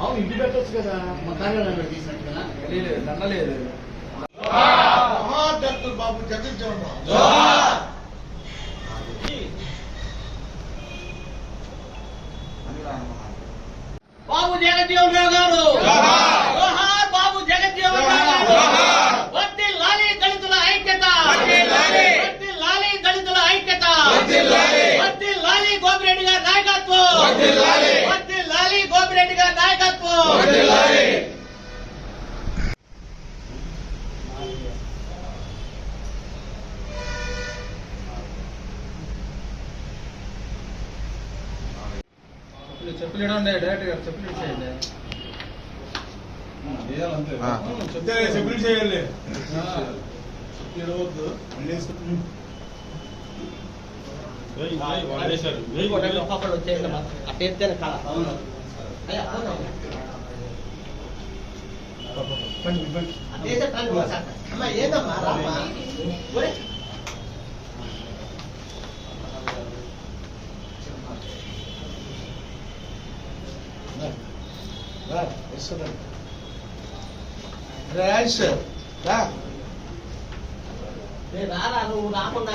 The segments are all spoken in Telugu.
అవును ఇంటి పెట్టొచ్చు కదా. మా కార్యాలయంలో తీసినట్టు కదా తెలియలేదు దండలేదు మహాదత్తులు బాబు జగజ్జీవన్ బాబు జగజ్జీవన్ రావు గారు జోహార్ బాబు జగజ్జీవన్ రావు గారు వద్ది లాలి దళితుల ఐక్యత వద్ది లాలి దళితుల ఐక్యత వద్ది లాలి గోపిరెడ్డి గారి నాయకత్వం వద్ది లాలి గోపిరెడ్డి గారి నాయకత్వం. చెప్పులు ఇవ్వండి డైరెక్ట్ గారు చెప్పులు ఇచ్చేయండి. చెప్తే చేయాలి ఒక్కొక్కరు వచ్చేయండి అట్లా ఎత్తేనే కాల అయ్యా అమ్మా ఏందమ్మా రామ్మా రారా నువ్వు రాకుండా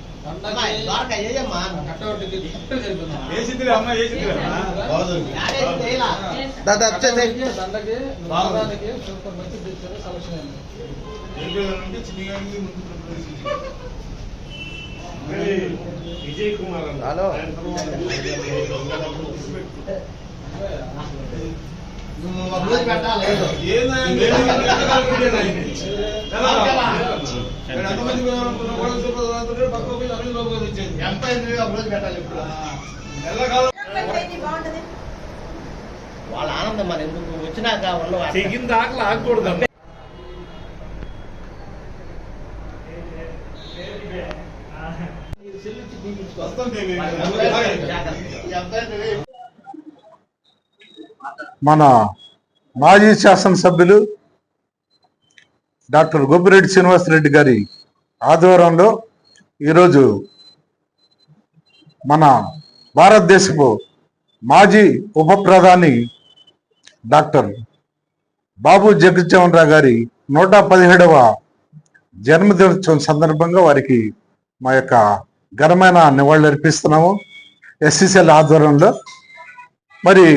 సెలక్షన్ అయింది. విజయ్ కుమార్ హలో. పెట్టాలి ఒక రోజు ఇప్పుడు. వాళ్ళ ఆనందం మరి ఎందుకు? వచ్చినాక ఆగకూడదు మన మాజీ శాసనసభ్యులు డాక్టర్ గోపిరెడ్డి శ్రీనివాసరెడ్డి గారి ఆధ్వర్యంలో ఈరోజు మన భారతదేశపు మాజీ ఉప ప్రధాని డాక్టర్ బాబు జగజ్జీవన్ రావు గారి నూట పదిహేడవ జన్మదినోత్సవం సందర్భంగా వారికి మా యొక్క ఘనమైన నివాళులు అర్పిస్తున్నాము. ఎస్సీసీఎల్ ఆధ్వర్యంలో. మరి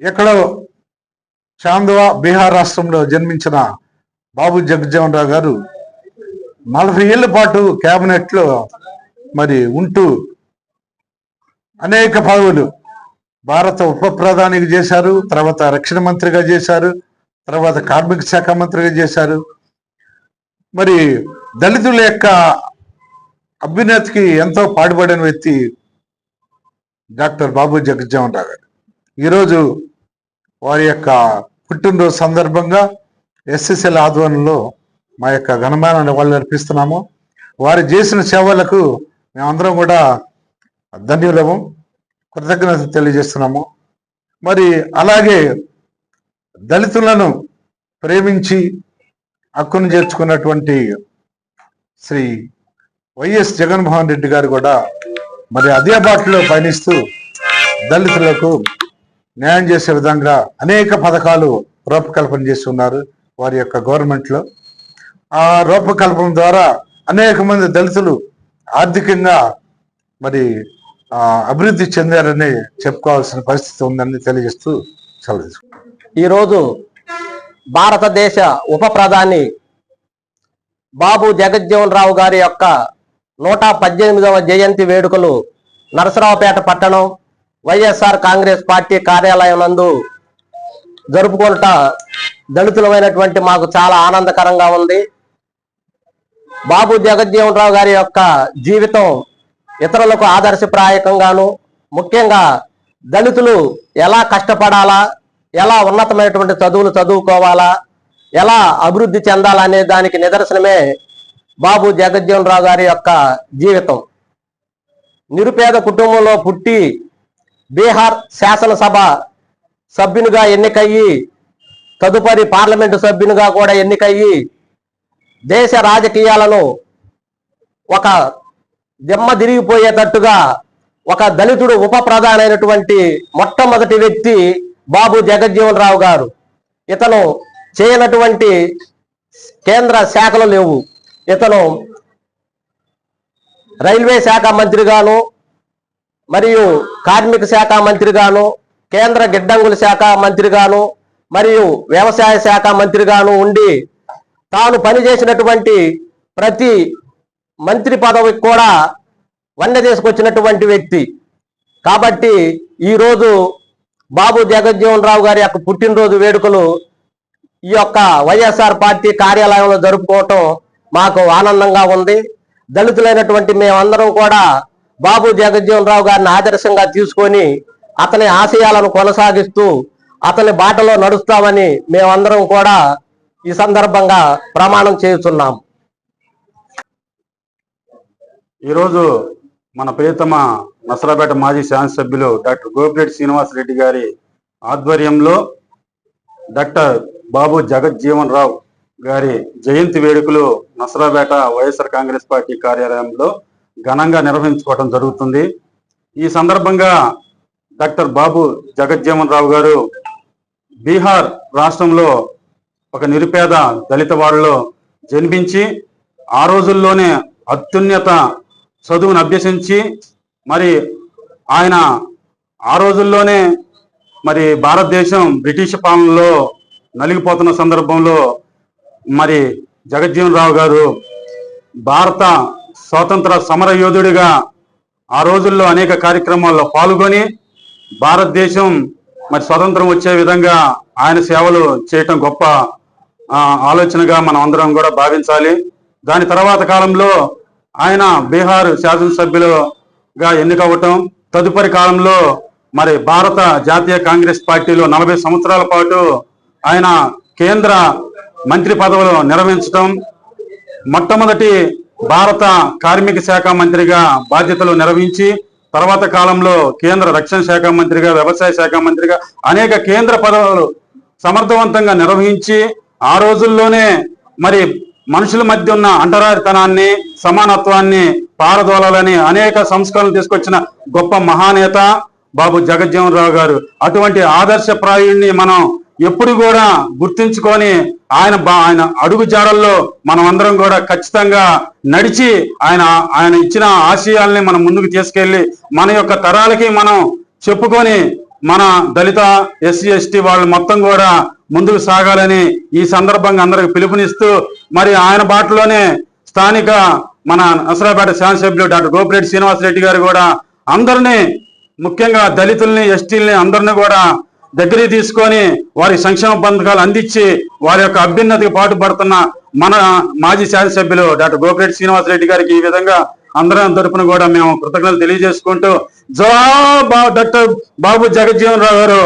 ఎక్కడో చాందవ బీహార్ రాష్ట్రంలో జన్మించిన బాబు జగజ్జీవన్ రావు గారు నలభై ఏళ్ళ పాటు క్యాబినెట్లో మరి ఉంటూ అనేక పదవులు భారత ఉప ప్రధానిగా చేశారు తర్వాత రక్షణ మంత్రిగా చేశారు తర్వాత కార్మిక శాఖ మంత్రిగా చేశారు. మరి దళితుల యొక్క అభ్యున్నతికి ఎంతో పాటుపడిన వ్యక్తి డాక్టర్ బాబు జగజ్జీవన్ రావు గారు. ఈరోజు వారి యొక్క పుట్టినరోజు సందర్భంగా ఎస్ఎస్ఎల్ ఆధ్వర్యంలో మా యొక్క ఘనమైన వాళ్ళు అర్పిస్తున్నాము. వారు చేసిన సేవలకు మేమందరం కూడా ధన్యులము. కృతజ్ఞత తెలియజేస్తున్నాము. మరి అలాగే దళితులను ప్రేమించి హక్కును చేర్చుకున్నటువంటి శ్రీ వైఎస్ జగన్మోహన్ రెడ్డి గారు కూడా మరి అదే బాటలో పయనిస్తూ దళితులకు న్యాయం చేసే విధంగా అనేక పథకాలు రూపకల్పన చేస్తున్నారు వారి యొక్క గవర్నమెంట్లో. ఆ రూపకల్పం ద్వారా అనేక మంది దళితులు ఆర్థికంగా మరి అభివృద్ధి చెందారని చెప్పుకోవాల్సిన పరిస్థితి ఉందని తెలియజేస్తూ చదువు ఈరోజు భారతదేశ ఉప ప్రధాని బాబు జగజ్జీవన్ రావు గారి యొక్క నూట పద్దెనిమిదవ జయంతి వేడుకలు నరసరావుపేట పట్టణం వైఎస్ఆర్ కాంగ్రెస్ పార్టీ కార్యాలయం నందు జరుపుకుంటా దళితులమైనటువంటి మాకు చాలా ఆనందకరంగా ఉంది. బాబు జగజ్జీవనరావు గారి యొక్క జీవితం ఇతరులకు ఆదర్శప్రాయకంగాను ముఖ్యంగా దళితులు ఎలా కష్టపడాలా ఎలా ఉన్నతమైనటువంటి చదువులు చదువుకోవాలా ఎలా అభివృద్ధి చెందాలనే దానికి నిదర్శనమే బాబు జగజ్జీవనరావు గారి యొక్క జీవితం. నిరుపేద కుటుంబంలో పుట్టి బీహార్ శాసనసభ సభ్యునిగా ఎన్నికయ్యి తదుపరి పార్లమెంటు సభ్యునిగా కూడా ఎన్నికయ్యి దేశ రాజకీయాలను ఒక దిమ్మ తిరిగిపోయేటట్టుగా ఒక దళితుడు ఉప ప్రధానమైనటువంటి మొట్టమొదటి వ్యక్తి బాబు జగజ్జీవన్ రావు గారు. ఇతను చేయనటువంటి కేంద్ర శాఖలు లేవు. ఇతను రైల్వే శాఖ మంత్రిగాను మరియు కార్మిక శాఖ మంత్రిగాను కేంద్ర గిడ్డంగుల శాఖ మంత్రిగాను మరియు వ్యవసాయ శాఖ మంత్రిగాను ఉండి తాను పనిచేసినటువంటి ప్రతి మంత్రి పదవికి కూడా వన్నె తీసుకొచ్చినటువంటి వ్యక్తి. కాబట్టి ఈరోజు బాబు జగజ్జీవన్ రావు గారి యొక్క పుట్టినరోజు వేడుకలు ఈ యొక్క వైఎస్ఆర్ పార్టీ కార్యాలయంలో జరుపుకోవటం మాకు ఆనందంగా ఉంది. దళితులైనటువంటి మేమందరం కూడా బాబు జగజ్జీవన్ రావు గారిని ఆదర్శంగా తీసుకొని అతని ఆశయాలను కొనసాగిస్తూ అతని బాటలో నడుస్తామని మేమందరం కూడా ఈ సందర్భంగా ప్రమాణం చేస్తున్నాం ఈరోజు మన ప్రియతమ నసరాపేట మాజీ శాసనసభ్యులు డాక్టర్ గోపిరెడ్డి శ్రీనివాస్ రెడ్డి గారి ఆధ్వర్యంలో డాక్టర్ బాబు జగజ్జీవన్ రావు గారి జయంతి వేడుకలు నసరాపేట వైఎస్ఆర్ కాంగ్రెస్ పార్టీ కార్యాలయంలో ఘనంగా నిర్వహించుకోవడం జరుగుతుంది. ఈ సందర్భంగా డాక్టర్ బాబు జగజ్జీవన్ రావు గారు బీహార్ రాష్ట్రంలో ఒక నిరుపేద దళిత వాడలో జన్మించి ఆ రోజుల్లోనే అత్యున్నత చదువును అభ్యసించి మరి ఆయన ఆ రోజుల్లోనే మరి భారతదేశం బ్రిటిష్ పాలనలో నలిగిపోతున్న సందర్భంలో మరి జగజ్జీవనరావు గారు భారత స్వాతంత్ర సమర యోధుడిగా ఆ రోజుల్లో అనేక కార్యక్రమాల్లో పాల్గొని భారతదేశం మరి స్వతంత్రం వచ్చే విధంగా ఆయన సేవలు చేయటం గొప్ప ఆలోచనగా మనం అందరం కూడా భావించాలి. దాని తర్వాత కాలంలో ఆయన బీహార్ శాసనసభ్యులుగా ఎన్నికవటం తదుపరి కాలంలో మరి భారత జాతీయ కాంగ్రెస్ పార్టీలో నలభై సంవత్సరాల పాటు ఆయన కేంద్ర మంత్రి పదవులు నిర్వహించడం మొట్టమొదటి భారత కార్మిక శాఖ మంత్రిగా బాధ్యతలు నిర్వహించి తర్వాత కాలంలో కేంద్ర రక్షణ శాఖ మంత్రిగా వ్యవసాయ శాఖ మంత్రిగా అనేక కేంద్ర పదవులు సమర్థవంతంగా నిర్వహించి ఆ రోజుల్లోనే మరి మనుషుల మధ్య ఉన్న అంటరారితనాన్ని సమానత్వాన్ని పారదోలాలని అనేక సంస్కరణలు తీసుకొచ్చిన గొప్ప మహానేత బాబు జగజ్జీవనరావు గారు. అటువంటి ఆదర్శప్రాయుణ్ణి మనం ఎప్పుడు కూడా గుర్తించుకొని ఆయన బా- ఆయన అడుగు జాడల్లో మనం అందరం కూడా ఖచ్చితంగా నడిచి ఆయన ఆయన ఇచ్చిన ఆశయాల్ని మనం ముందుకు తీసుకెళ్ళి మన యొక్క తరాలకి మనం చెప్పుకొని మన దళిత ఎస్సీ ఎస్టీ వాళ్ళు మొత్తం కూడా ముందుకు సాగాలని ఈ సందర్భంగా అందరికి పిలుపునిస్తూ మరి ఆయన బాటలోనే స్థానిక మన నసరాపేట శాసనసభ్యులు డాక్టర్ గోపిరెడ్డి శ్రీనివాస్ రెడ్డి గారు కూడా అందరినీ ముఖ్యంగా దళితుల్ని ఎస్టీల్ని అందరిని కూడా దగ్గరికి తీసుకొని వారి సంక్షేమ పథకాలు అందించి వారి యొక్క అభ్యున్నతికి పాటుపడుతున్న మన మాజీ శాసనసభ్యులు డాక్టర్ గోపిరెడ్డి శ్రీనివాస్ రెడ్డి గారికి ఈ విధంగా అందరం తరపున కూడా మేము కృతజ్ఞతలు తెలియజేసుకుంటూ జవాబు డాక్టర్ బాబు జగజ్జీవన్ రావు గారు.